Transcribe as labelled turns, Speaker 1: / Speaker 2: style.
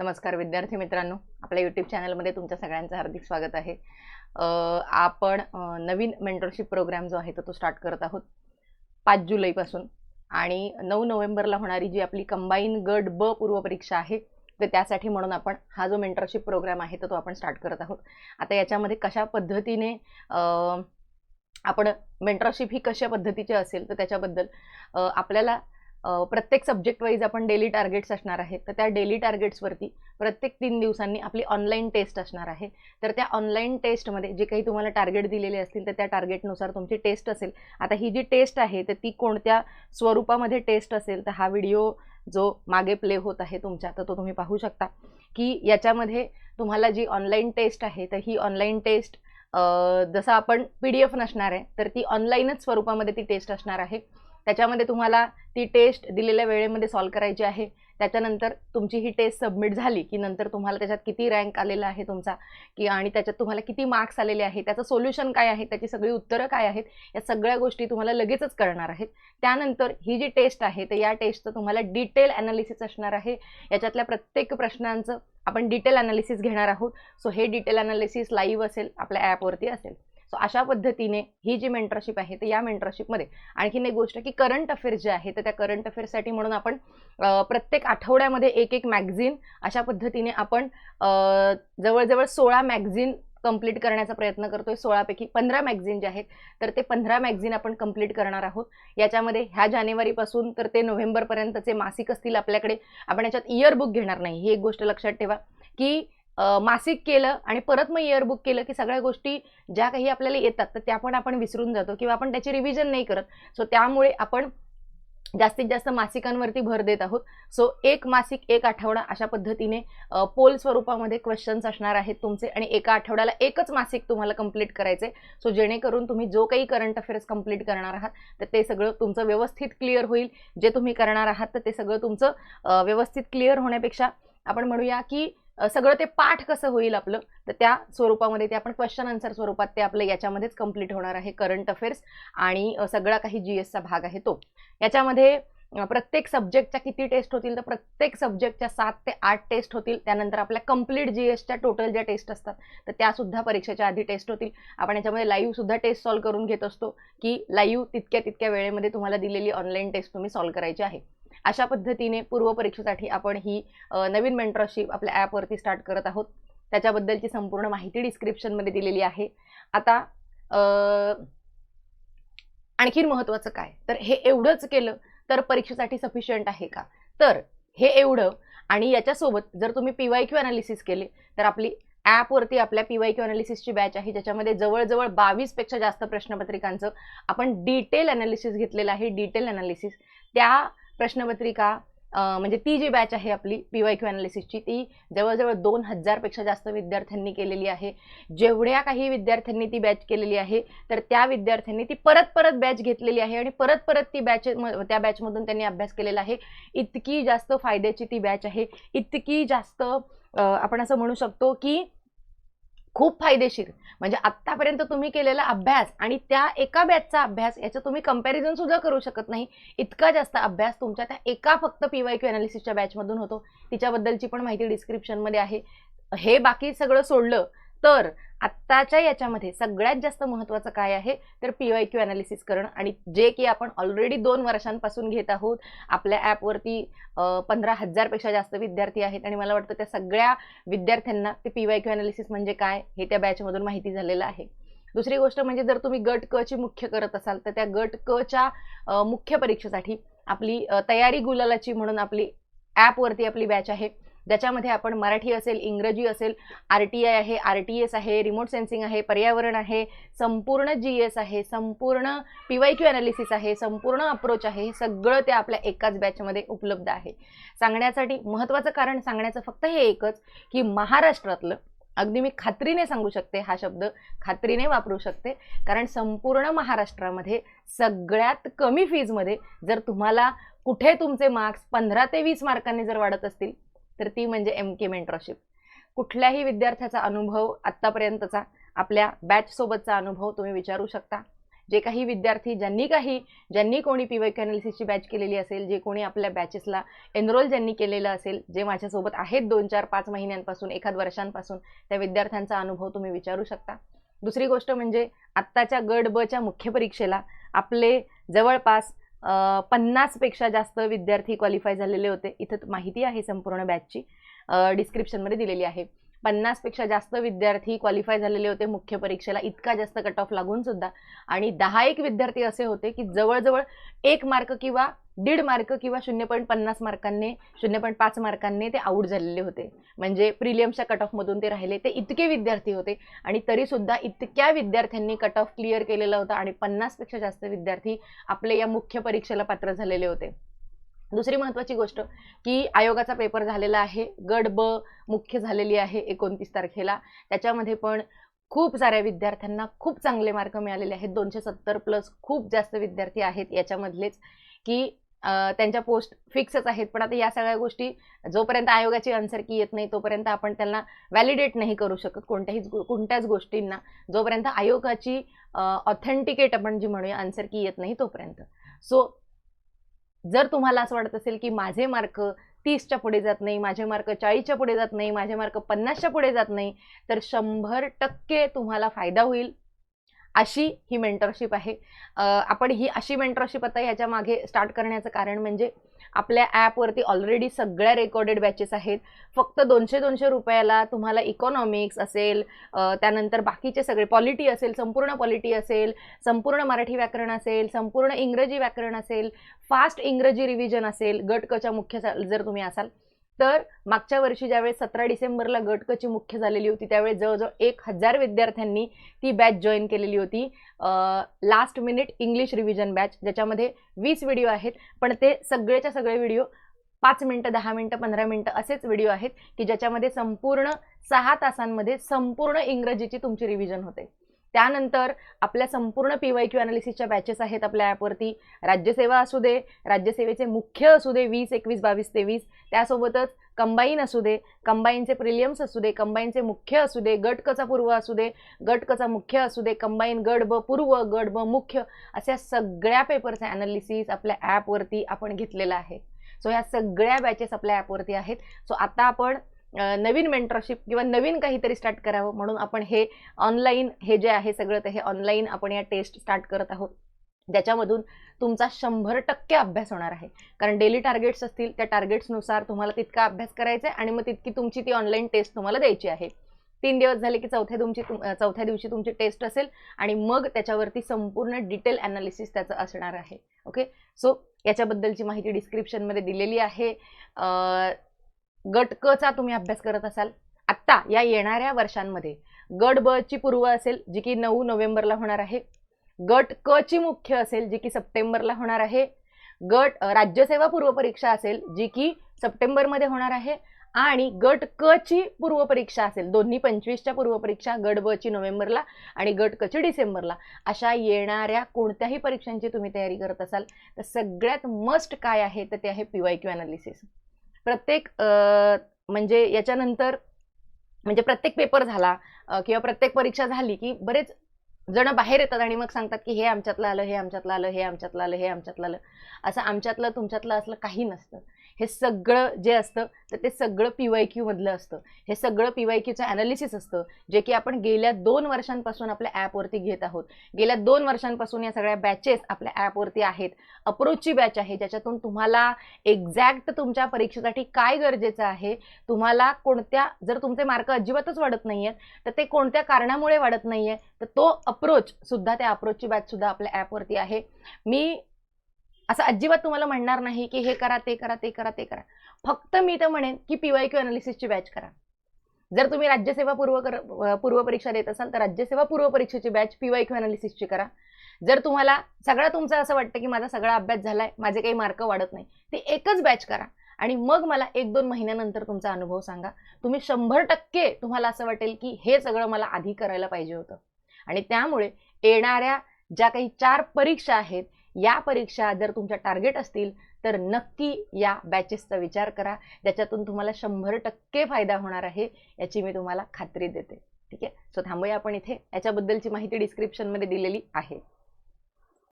Speaker 1: नमस्कार विद्यार्थी मित्रांनो. आपल्या यूट्यूब चॅनलमध्ये तुमच्या सगळ्यांचं हार्दिक स्वागत आहे. आपण नवीन मेंटरशिप प्रोग्राम जो आहे तो तो स्टार्ट करत आहोत. पाच जुलैपासून. आणि नऊ नोव्हेंबरला होणारी जी आपली कंबाईन गट ब पूर्वपरीक्षा आहे तर त्यासाठी म्हणून आपण हा जो मेंटरशिप प्रोग्राम आहे तो तो आपण स्टार्ट करत आहोत. आता याच्यामध्ये कशा पद्धतीने आपण मेंटरशिप ही कशा पद्धतीची असेल तर त्याच्याबद्दल आपल्याला प्रत्येक सब्जेक्ट वाईज आपण डेली टार्गेट्स असणार आहेत. तर त्या डेली टार्गेट्सवरती प्रत्येक तीन दिवसांनी आपली ऑनलाईन टेस्ट असणार आहे. तर त्या ऑनलाईन टेस्टमध्ये जे काही तुम्हाला टार्गेट दिलेले असतील तर त्या टार्गेटनुसार तुमची टेस्ट असेल. आता ही जी टेस्ट आहे तर ती कोणत्या स्वरूपामध्ये टेस्ट असेल तर हा व्हिडिओ जो मागे प्ले होत आहे तुमच्या तर तो तुम्ही पाहू शकता. की याच्यामध्ये तुम्हाला जी ऑनलाईन टेस्ट आहे तर ही ऑनलाईन टेस्ट जसं आपण पी डी एफ नसणार आहे तर ती ऑनलाईनच स्वरूपामध्ये ती टेस्ट असणार आहे. त्याच्यामध्ये तुम्हाला ती टेस्ट दिलेल्या वेळेमध्ये सॉल्व करायची आहे. त्याच्यानंतर तुमची ही टेस्ट सबमिट झाली की नंतर तुम्हाला त्याच्यात किती रँक आलेला आहे तुमचा की आणि त्याच्यात तुम्हाला किती मार्क्स आलेले आहे त्याचं सोल्युशन काय आहे त्याची सगळी उत्तरं काय आहेत या सगळ्या गोष्टी तुम्हाला लगेचच कळणार आहेत. त्यानंतर ही जी टेस्ट आहे तर या टेस्टचं तुम्हाला डिटेल ॲनालिसिस असणार आहे. याच्यातल्या प्रत्येक प्रश्नांचं आपण डिटेल ॲनालिसिस घेणार आहोत. सो हे डिटेल ॲनालिसिस लाईव्ह असेल आपल्या ॲपवरती असेल. सो अशा पद्धतीने ही जी मेंटरशिप आहे तर या मेंटरशिपमध्ये आणखीन एक गोष्ट की करंट अफेअर्स जे आहे तर त्या करंट अफेअर्ससाठी म्हणून आपण प्रत्येक आठवड्यामध्ये एक एक मॅगझिन अशा पद्धतीने आपण जवळजवळ सोळा मॅगझिन कंप्लीट करण्याचा प्रयत्न करतोय. सोळापैकी पंधरा मॅगझिन जे आहेत तर ते पंधरा मॅगझिन आपण कंप्लीट करणार आहोत. याच्यामध्ये ह्या जानेवारीपासून तर ते नोव्हेंबरपर्यंतचे मासिक असतील आपल्याकडे. आपण याच्यात इयर बुक घेणार नाही. ही एक गोष्ट लक्षात ठेवा की मासिक केलं आणि परत मग इयरबुक केलं की सगळ्या गोष्टी ज्या काही आपल्याला येतात तर त्या पण आपण विसरून जातो किंवा आपण त्याची रिव्हिजन नाही करत. सो त्यामुळे आपण जास्तीत जास्त मासिकांवरती भर देत आहोत. सो एक मासिक एक आठवडा अशा पद्धतीने पोल स्वरूपामध्ये क्वेश्चन्स असणार आहेत तुमचे आणि एका आठवड्याला एकच मासिक तुम्हाला कंप्लीट करायचे सो जेणेकरून तुम्ही जो काही करंट अफेअर्स कंप्लीट करणार आहात तर ते सगळं तुमचं व्यवस्थित क्लिअर होईल. जे तुम्ही करणार आहात तर ते सगळं तुमचं व्यवस्थित क्लिअर होण्यापेक्षा आपण म्हणूया की सगळं ते पाठ कसं होईल आपलं? तर त्या स्वरूपामध्ये ते आपण क्वेश्चन आन्सर स्वरूपात ते आपलं याच्यामध्येच कंप्लीट होणार आहे करंट अफेअर्स आणि सगळा काही जी एसचा भाग आहे तो. याच्यामध्ये प्रत्येक सब्जेक्टच्या किती टेस्ट होतील तर प्रत्येक सब्जेक्टच्या सात ते आठ टेस्ट होतील. त्यानंतर आपल्या कंप्लीट जी एसच्या टोटल ज्या टेस्ट असतात तर त्यासुद्धा परीक्षेच्या आधी टेस्ट होतील. आपण याच्यामध्ये लाईव्हसुद्धा टेस्ट सॉल्व्ह करून घेत असतो की लाईव्ह तितक्या तितक्या वेळेमध्ये तुम्हाला दिलेली ऑनलाईन टेस्ट तुम्ही सॉल्व्ह करायची आहे. अशा पद्धतीने पूर्वपरीक्षेसाठी आपण ही नवीन मेंटरशिप आपल्या ॲपवरती स्टार्ट करत आहोत. त्याच्याबद्दलची संपूर्ण माहिती डिस्क्रिप्शनमध्ये दिलेली आहे. आता आणखीन महत्त्वाचं काय? तर हे एवढंच केलं तर परीक्षेसाठी सफिशियंट आहे का? तर हे एवढं आणि याच्यासोबत जर तुम्ही पी वाय क्यू अनालिसिस केले तर आपली ॲपवरती आपल्या पी वाय क्यू अनालिसिसची बॅच आहे. ज्याच्यामध्ये जवळजवळ बावीसपेक्षा जास्त प्रश्नपत्रिकांचं आपण डिटेल अनालिसिस घेतलेलं आहे. डिटेल अनालिसिस त्या प्रश्नपत्रिका म्हणजे ती जी बॅच आहे आपली पी वाय क्यू अनालिसिसची ती जवळजवळ दोन हजारपेक्षा जास्त विद्यार्थ्यांनी केलेली आहे. जेवढ्या काही विद्यार्थ्यांनी ती बॅच केलेली आहे तर त्या विद्यार्थ्यांनी ती परत परत बॅच घेतलेली आहे आणि परत परत ती बॅच त्या बॅचमधून त्यांनी अभ्यास केलेला आहे. इतकी जास्त फायद्याची ती बॅच आहे. इतकी जास्त आपण असं म्हणू शकतो की खूप फायदेशीर. म्हणजे आत्तापर्यंत तुम्ही केलेला अभ्यास आणि त्या एका बॅचचा अभ्यास याचं तुम्ही कंपॅरिझन सुद्धा करू शकत नाही. इतका जास्त अभ्यास तुमच्या त्या एका फक्त पी वाय क्यू अनालिसिसच्या बॅचमधून होतो. तिच्याबद्दलची पण माहिती डिस्क्रिप्शनमध्ये आहे. हे बाकी सगळं सोडलं तर आत्ताच्या याच्यामध्ये सगळ्यात जास्त महत्त्वाचं काय आहे? तर पी वाय क्यू अनालिसिस करणं. आणि जे की आपण ऑलरेडी दोन वर्षांपासून घेत आहोत आपल्या ॲपवरती पंधरा हजारपेक्षा जास्त विद्यार्थी आहेत. आणि मला वाटतं त्या सगळ्या विद्यार्थ्यांना ते पी वाय क्यू अनालिसिस म्हणजे काय हे त्या बॅचमधून माहिती झालेलं आहे. दुसरी गोष्ट म्हणजे जर तुम्ही गट क ची मुख्य करत असाल तर त्या गट क च्या मुख्य परीक्षेसाठी आपली तयारी गुलालाची म्हणून आपली ॲपवरती आपली बॅच आहे. ज्याच्यामध्ये आपण मराठी असेल इंग्रजी असेल आर टी आय आहे आर टी एस आहे रिमोट सेन्सिंग आहे पर्यावरण आहे संपूर्ण जी एस आहे संपूर्ण पी वाय क्यू अनालिसिस आहे संपूर्ण अप्रोच आहे हे सगळं ते आपल्या एकाच बॅचमध्ये उपलब्ध आहे. सांगण्यासाठी महत्त्वाचं कारण सांगण्याचं फक्त हे एकच की महाराष्ट्रातलं अगदी मी खात्रीने सांगू शकते हा शब्द खात्रीने वापरू शकते कारण संपूर्ण महाराष्ट्रामध्ये सगळ्यात कमी फीजमध्ये जर तुम्हाला कुठे तुमचे मार्क्स पंधरा ते वीस मार्कांनी जर वाढत असतील तर ती म्हणजे एम के मेंटरशिप कुठल्याही विद्यार्थ्याचा अनुभव आत्तापर्यंतचा आपल्या बॅचसोबतचा अनुभव तुम्ही विचारू शकता. जे काही विद्यार्थी ज्यांनी काही ज्यांनी कोणी पी वाय अनालिसिसची बॅच केलेली असेल जे कोणी आपल्या बॅचेसला एनरोल ज्यांनी केलेलं असेल जे माझ्यासोबत आहेत दोन चार पाच महिन्यांपासून एखाद वर्षांपासून त्या विद्यार्थ्यांचा अनुभव तुम्ही विचारू शकता. दुसरी गोष्ट म्हणजे आत्ताच्या गड बच्या मुख्य परीक्षेला आपले जवळपास पन्नासपेक्षा जास्त विद्यार्थी क्वालिफाय झालेले होते. इथं माहिती आहे संपूर्ण बॅचची डिस्क्रिप्शनमध्ये दिलेली आहे. पन्नासपेक्षा जास्त विद्यार्थी क्वालिफाय झालेले होते मुख्य परीक्षेला. इतका जास्त कट ऑफ लागून सुद्धा. आणि दहा एक विद्यार्थी असे होते की जवळजवळ एक मार्क किंवा दीड मार्क किंवा शून्य पॉईंट पन्नास मार्कांनी शून्य पॉईंट पाच मार्कांनी ते आऊट झालेले होते. म्हणजे प्रिलियमच्या कट ऑफमधून ते राहिले. ते इतके विद्यार्थी होते आणि तरीसुद्धा इतक्या विद्यार्थ्यांनी कट ऑफ क्लिअर केलेला होता आणि पन्नासपेक्षा जास्त विद्यार्थी आपले या मुख्य परीक्षेला पात्र झालेले होते. दुसरी महत्त्वाची गोष्ट की आयोगाचा पेपर झालेला आहे गड ब मुख्य झालेली आहे एकोणतीस तारखेला. त्याच्यामध्ये पण खूप साऱ्या विद्यार्थ्यांना खूप चांगले मार्क मिळालेले आहेत. दोनशे सत्तर प्लस खूप जास्त विद्यार्थी आहेत याच्यामधलेच की त्यांच्या पोस्ट फिक्सच आहेत. पण आता या सगळ्या गोष्टी जोपर्यंत आयोगाची आन्सर की येत नाही तोपर्यंत आपण त्यांना व्हॅलिडेट नाही करू शकत कोणत्याही कोणत्याच गोष्टींना. जोपर्यंत आयोगाची ऑथेंटिकेट आपण जी म्हणूया आन्सर की येत नाही तोपर्यंत. सो जर तुम्हाला असं वाटत असेल की माझे मार्क तीसच्या पुढे जात नाही माझे मार्क चाळीसच्या पुढे जात नाही माझे मार्क पन्नासच्या पुढे जात नाही तर शंभर टक्के तुम्हाला फायदा होईल. अशी ही मेंटरशिप आहे. आपण ही अशी मेंटरशिप आता ह्याच्या मागे स्टार्ट करण्याचं कारण म्हणजे आपल्या ॲपवरती ऑलरेडी सगळ्या रेकॉर्डेड बॅचेस आहेत. फक्त दोनशे दोनशे रुपयाला तुम्हाला इकॉनॉमिक्स असेल त्यानंतर बाकीचे सगळे पॉलिटी असेल संपूर्ण पॉलिटी असेल संपूर्ण मराठी व्याकरण असेल संपूर्ण इंग्रजी व्याकरण असेल फास्ट इंग्रजी रिव्हिजन असेल गट कच्या मुख्य सा- जर तुम्ही असाल तर मागच्या वर्षी ज्यावेळेस सतरा डिसेंबरला गटकची मुख्य झालेली होती त्यावेळेस जवळजवळ एक हजार विद्यार्थ्यांनी ती बॅच जॉईन केलेली होती. Last minute English revision batch ज्याच्यामध्ये वीस व्हिडिओ आहेत पण ते सगळेच्या सगळे व्हिडिओ पाच मिनटं दहा मिनटं पंधरा मिनटं असेच व्हिडिओ आहेत की ज्याच्यामध्ये संपूर्ण सहा तासांमध्ये संपूर्ण इंग्रजीची तुमची रिव्हिजन होते. त्यानंतर आपल्या संपूर्ण पी वाय क्यू अनालिसिसच्या बॅचेस आहेत आपल्या ॲपवरती राज्यसेवा असू दे राज्यसेवेचे मुख्य असू दे वीस एकवीस बावीस तेवीस. त्यासोबतच कंबाईन असू दे कंबाईनचे प्रिलियम्स असू दे कंबाईनचे मुख्य असू दे गटकचा पूर्व असू दे गटकचा मुख्य असू दे कंबाईन गड ब पूर्व गड ब मुख्य अशा सगळ्या पेपरचे ॲनालिसिस आपल्या ॲपवरती आपण घेतलेलं आहे. सो ह्या सगळ्या बॅचेस आपल्या ॲपवरती आहेत. सो आता आपण नवीन मेंटरशिप किंवा नवीन काहीतरी स्टार्ट करावं म्हणून आपण हे ऑनलाईन हे जे आहे सगळं ते हे ऑनलाईन आपण या टेस्ट स्टार्ट करत आहोत. ज्याच्यामधून तुमचा शंभर टक्के अभ्यास होणार आहे. कारण डेली टार्गेट्स असतील त्या टार्गेट्सनुसार तुम्हाला तितका अभ्यास करायचा आहे आणि मग तितकी तुमची ती ऑनलाईन टेस्ट तुम्हाला द्यायची आहे. तीन दिवस झाले की चौथ्या तुमची तुम- चौथ्या दिवशी तुमची टेस्ट असेल आणि मग त्याच्यावरती संपूर्ण डिटेल ॲनालिसिस त्याचं असणार आहे. ओके सो याच्याबद्दलची माहिती डिस्क्रिप्शनमध्ये दिलेली आहे. गट क चा तुम्ही अभ्यास करत असाल. आत्ता या येणाऱ्या वर्षांमध्ये गट ब ची पूर्व असेल जी की नऊ नोव्हेंबरला होणार आहे. गट क ची मुख्य असेल जी की सप्टेंबरला होणार आहे. गट राज्यसेवा पूर्व परीक्षा असेल जी की सप्टेंबरमध्ये होणार आहे. आणि गट क ची पूर्व परीक्षा असेल दोन्ही पंचवीसच्या पूर्व परीक्षा गट ब ची नोव्हेंबरला आणि गट क ची डिसेंबरला अशा येणाऱ्या कोणत्याही परीक्षांची तुम्ही तयारी करत असाल तर सगळ्यात मस्ट काय आहे तर ते आहे पी वाय क्यू अनालिसिस प्रत्येक म्हणजे याच्यानंतर म्हणजे प्रत्येक पेपर झाला किंवा प्रत्येक परीक्षा झाली की बरेच जण बाहेर येतात आणि मग सांगतात की हे आमच्यातलं आलं हे आमच्यातलं आलं हे आमच्यातलं आलं हे आमच्यातलं आलं. असं आमच्यातलं तुमच्यातलं असलं काही नसतं. हे सगळं जे असतं तर ते सगळं पी वाय क्यूमधलं असतं. हे सगळं पी वाय क्यूचं ॲनालिसिस असतं जे की आपण गेल्या दोन वर्षांपासून आपल्या ॲपवरती घेत आहोत. गेल्या दोन वर्षांपासून या सगळ्या बॅचेस आपल्या ॲपवरती आहेत. अप्रोचची बॅच आहे ज्याच्यातून तुम्हाला एक्झॅक्ट तुमच्या परीक्षेसाठी काय गरजेचं आहे तुम्हाला कोणत्या जर तुमचे मार्क अजिबातच वाढत नाही आहेत तर ते कोणत्या कारणामुळे वाढत नाही आहे तर तो अप्रोचसुद्धा त्या अप्रोचची बॅचसुद्धा आपल्या ॲपवरती आहे. मी असं अजिबात तुम्हाला म्हणणार नाही की हे करा ते करा ते करा ते करा. फक्त मी तर म्हणेन की पीवाय क्यू अनालिसिसची बॅच करा. जर तुम्ही राज्यसेवा पूर्व कर पूर्वपरीक्षा पूर्व परीक्षा देत असाल तर राज्यसेवा पूर्व परीक्षेची बॅच पीवाय क्यू अनालिसिसची करा. जर तुम्हाला सगळं तुमचं असं वाटतं की माझा सगळा अभ्यास झालाय माझे काही मार्क वाढत नाही ती एकच बॅच करा. आणि मग मला एक दोन महिन्यानंतर तुमचा अनुभव सांगा. तुम्ही शंभर टक्के तुम्हाला असं वाटेल की हे सगळं मला आधी करायला पाहिजे होतं. आणि त्यामुळे येणाऱ्या ज्या काही चार परीक्षा आहेत या परीक्षा जर तुमच्या टार्गेट असतील तर नक्की या बॅचेसचा विचार करा. ज्याच्यातून तुम्हाला शंभर टक्के फायदा होणार आहे याची मी तुम्हाला खात्री देते. ठीक आहे? सो थांबूया आपण इथे. याच्याबद्दलची माहिती डिस्क्रिप्शनमध्ये दिलेली आहे.